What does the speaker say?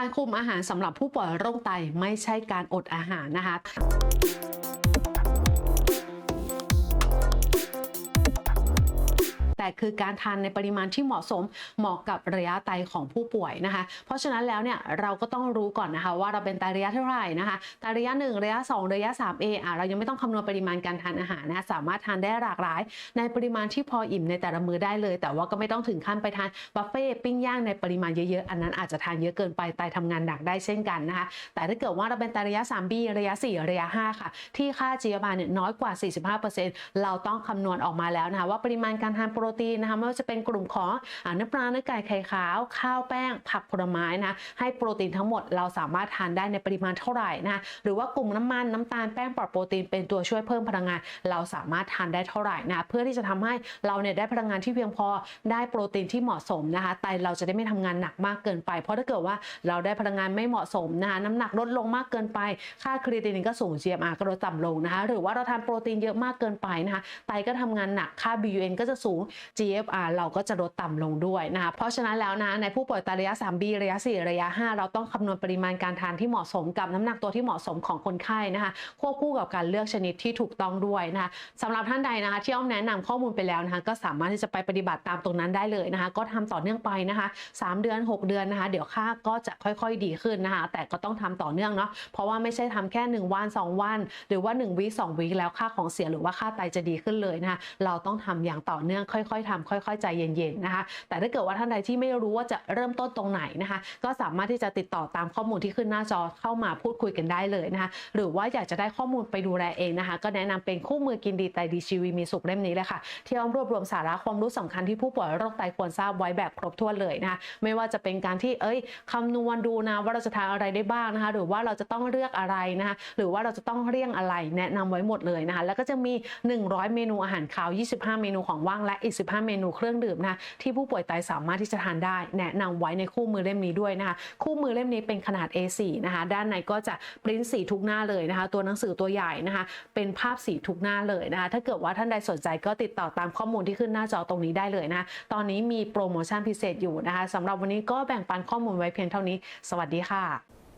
การคุมอาหารสำหรับผู้ป่วยโรคไตไม่ใช่การอดอาหารนะคะ คือการทานในปริมาณที่เหมาะสมเหมาะกับระยะไตของผู้ป่วยนะคะ เพราะฉะนั้นแล้วเนี่ยเราก็ต้องรู้ก่อนนะคะ ว่าเราเป็นไตระยะเท่าไหร่นะคะไตระยะ 1 ระยะ 2 ระยะ 3A อะเรายังไม่ต้องคำนวณปริมาณการทานอาหารนะคะสามารถทานได้หลากหลาย ในปริมาณที่พออิ่มในแต่ละมื้อได้เลย แต่ว่าก็ไม่ต้องถึงขั้นไปทานบุฟเฟ่ต์ปิ้งย่างในปริมาณเยอะๆอันนั้นอาจจะทานเยอะเกินไปไตทำงานหนักได้เช่นกันนะคะ แต่ถ้าเกิดว่าเราเป็นไตระยะ 3B ระยะ 4 ระยะ 5 ค่ะ ที่ค่า GFR เนี่ยน้อยกว่า 45%เราต้องคำนวณออกมาแล้วนะคะว่าปริมาณการทานโปรตีนนะคะไม่ว่าจะเป็นกลุ่มของอ่าเนื้อปลาเนื้อไก่ไข่ขาว ข้าวแป้ง ผักผลไม้นะให้โปรตีนทั้งหมดเราสามารถทานได้ในปริมาณเท่าไหร่นะหรือว่ากลุ่มน้ำมันน้ำตาลแป้งปลอดโปรตีนเป็นตัวช่วยเพิ่มพลังงาน เราสามารถทานได้เท่าไหร่นะเพื่อที่จะทำให้เราเนี่ยได้พลังงานที่เพียงพอได้โปรตีนที่เหมาะสมนะคะไตเราจะได้ไม่ทำงานหนักมากเกินไป เพราะถ้าเกิดว่าเราได้พลังงานไม่เหมาะสมนะคะน้ำหนักลดลงมากเกินไป ค่าครีตินินก็สูง GMR ก็ลดต่ำลงนะคะหรือว่าเราทานโปรตีนเยอะมากเกินไปนะคะไตก็ทำงานหนักค่า BUN ก็จะสูง GFR เราก็จะลดต่ำลงด้วยนะคะเพราะฉะนั้นแล้วนะในผู้ป่วยไตระยะ 3B ระยะ 4 ระยะ 5 เราต้องคำนวณปริมาณการทานที่เหมาะสมกับน้ำหนักตัวที่เหมาะสมของคนไข้นะคะควบคู่กับการเลือกชนิดที่ถูกต้องด้วยนะคะสำหรับท่านใดนะคะที่อ้อมแนะนำข้อมูลไปแล้วนะคะก็สามารถที่จะไปปฏิบัติตามตรงนั้นได้เลยนะคะก็ทำต่อเนื่องไปนะคะ 3 เดือน 6 เดือนนะคะ เดี๋ยวค่าก็จะค่อยๆดีขึ้นนะคะแต่ก็ต้องทำต่อเนื่องเนาะเพราะว่าไม่ใช่ทำแค่ 1 วัน 2 วัน หรือว่า1วีค2วีแล้วค่าของเสียหรือว่าค่าไตจะดีขึ้นเลยนะคะเราต้องทำอย่างต่อเนื่องค่อยๆทำค่อยๆใจเย็นๆนะคะแต่ถ้าเกิดว่าท่านใดที่ไม่รู้ว่าจะเริ่มต้นตรงไหนนะคะก็สามารถที่จะติดต่อตามข้อมูลที่ขึ้นหน้าจอเข้ามาพูดคุยกันได้เลยนะคะหรือว่าอยากจะได้ข้อมูลไปดูแลเองนะคะ ก็แนะนำเป็นคู่มือกินดีไตดีชีวีมีสุขเล่มนี้เลยค่ะที่อ้อมรวบรวมสาระความรู้สำคัญที่ผู้ป่วยโรคไตควรทราบไว้แบบครบถ้วนเลยนะคะไม่ว่าจะเป็นการที่เอ้ยคำนวณดูนะว่าเราจะทานอะไรได้บ้างนะคะ หรือว่าเราจะต้องเลือกอะไรนะคะหรือว่าเราจะต้องเลี่ยงอะไรแนะนำไว้หมดเลยนะคะ แล้วก็จะมี 100 เมนูอาหารคาว 25 เมนูของว่างและอีก15 เมนูเครื่องดื่มนะที่ผู้ป่วยไตสามารถที่จะทานได้ แนะนำไว้ในคู่มือเล่มนี้ด้วยนะคะคู่มือเล่มนี้เป็นขนาด A4 นะคะด้านในก็จะปริ้นสีทุกหน้าเลยนะคะ ตัวหนังสือตัวใหญ่นะคะ เป็นภาพสีทุกหน้าเลยนะคะ ถ้าเกิดว่าท่านใดสนใจก็ติดต่อตามข้อมูลที่ขึ้นหน้าจอตรงนี้ได้เลยนะะตอนนี้มีโปรโมชั่นพิเศษอยู่นะคะสำหรับวันนี้ก็แบ่งปันข้อมูลไว้เพียงเท่านี้ สวัสดีค่ะ